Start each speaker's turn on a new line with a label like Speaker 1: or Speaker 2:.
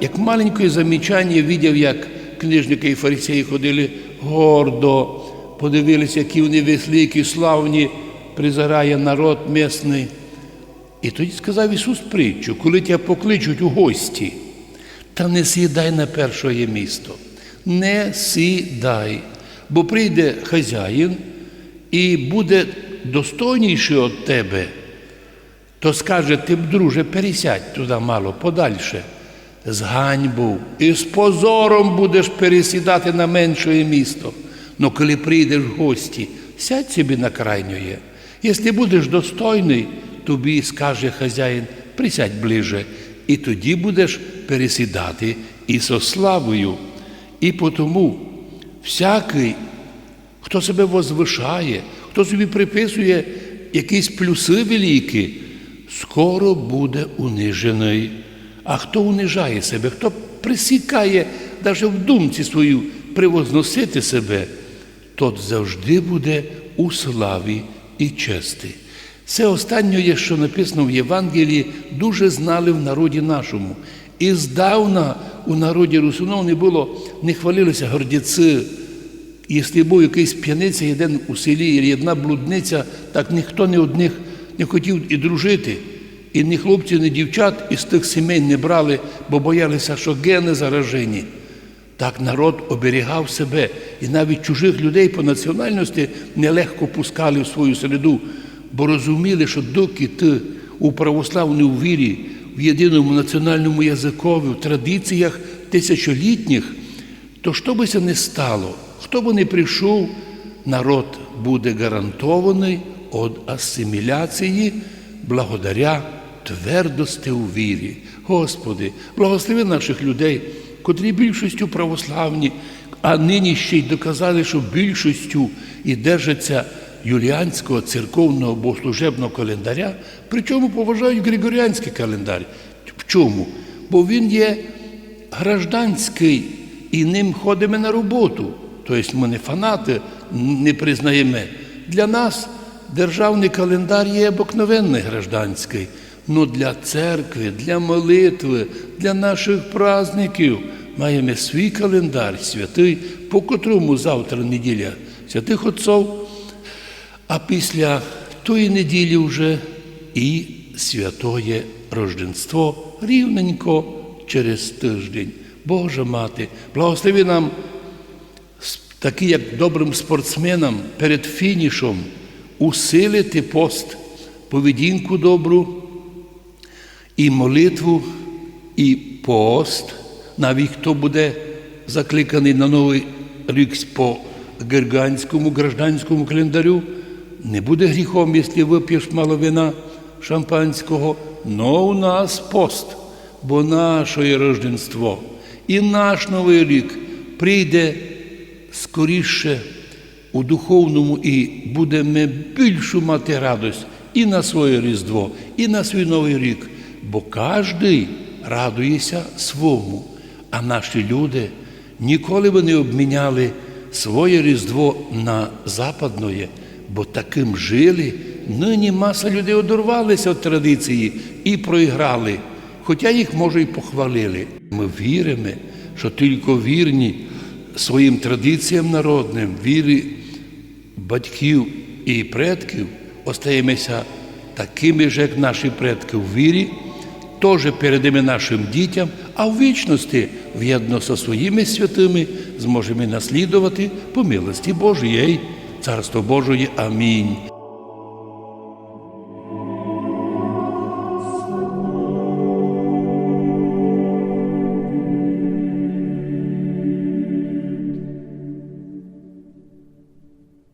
Speaker 1: як маленьке замічання, видів, як книжники і фарисеї ходили гордо, подивилися, які вони великі, славні, призирає народ місний. І тоді сказав Ісус притчу, коли тебе покличуть у гості, та не сідай на перше місто. Не сідай, бо прийде хазяїн і буде достойніший від тебе, то скаже, ти б, друже, пересядь туди мало, подальше. З ганьбу і з позором будеш пересідати на менше місто. Но коли прийдеш в гості, сядь собі на крайньоє. Якщо будеш достойний, тобі скаже хазяїн, присядь ближе, і тоді будеш пересідати і со славою. І потому всякий, хто себе возвишає, хто собі приписує якісь плюси великі, скоро буде унижений. А хто унижає себе, хто присікає навіть в думці свою превозносити себе, тот завжди буде у славі і честі. Це останнє, що написано в Євангелії, дуже знали в народі нашому. І здавна у народі русунов не було, не хвалилися гордіці. Якщо був якийсь п'яниця, один у селі, і одна блудниця, так ніхто не одних не хотів і дружити. І ні хлопці, ні дівчат із тих сімей не брали, бо боялися, що гени заражені. Так народ оберігав себе, і навіть чужих людей по національності нелегко пускали в свою середу, бо розуміли, що доки ти у православній вірі, в єдиному національному язикові, в традиціях тисячолітніх, то що би це не стало, хто би не прийшов, народ буде гарантований від асиміляції благодаря твердості у вірі. Господи, благослови наших людей, котрі більшістю православні, а нині ще й доказали, що більшістю і держаться юліанського церковного богослужебного календаря, причому поважають Григоріанський календар. В чому? Бо він є гражданський і ним ходимо на роботу. Тобто ми не фанати, не признаємо. Для нас державний календар є обикновенний гражданський. Ну для церкви, для молитви, для наших праздників маємо свій календар святий, по котрому завтра неділя святих отців, а після тої неділі вже і святоє Рождество рівненько через тиждень. Божа мати, благослови нам такі, як добрим спортсменам перед фінішом усилити пост, поведінку добру і молитву, і пост, навіть хто буде закликаний на новий рік по герганському гражданському календарю, не буде гріхом, якщо вип'єш мало вина шампанського, но у нас пост, бо наше Рождество і наш Новий рік прийде скоріше у духовному і будемо більшу мати радость і на своє Різдво, і на свій Новий рік, бо кожен радується свому, а наші люди ніколи б не обміняли своє Різдво на западне, бо таким жили. Нині маса людей одорвалися від традиції і проіграли, хоча їх, може, і похвалили. Ми віримо, що тільки вірні своїм традиціям народним, вірі батьків і предків, остаємося такими ж, як наші предки в вірі, теж передамо нашим дітям, а в вічності, в'єдно зі своїми святими, зможемо наслідувати по милості Божої, Царство Божої. Амінь.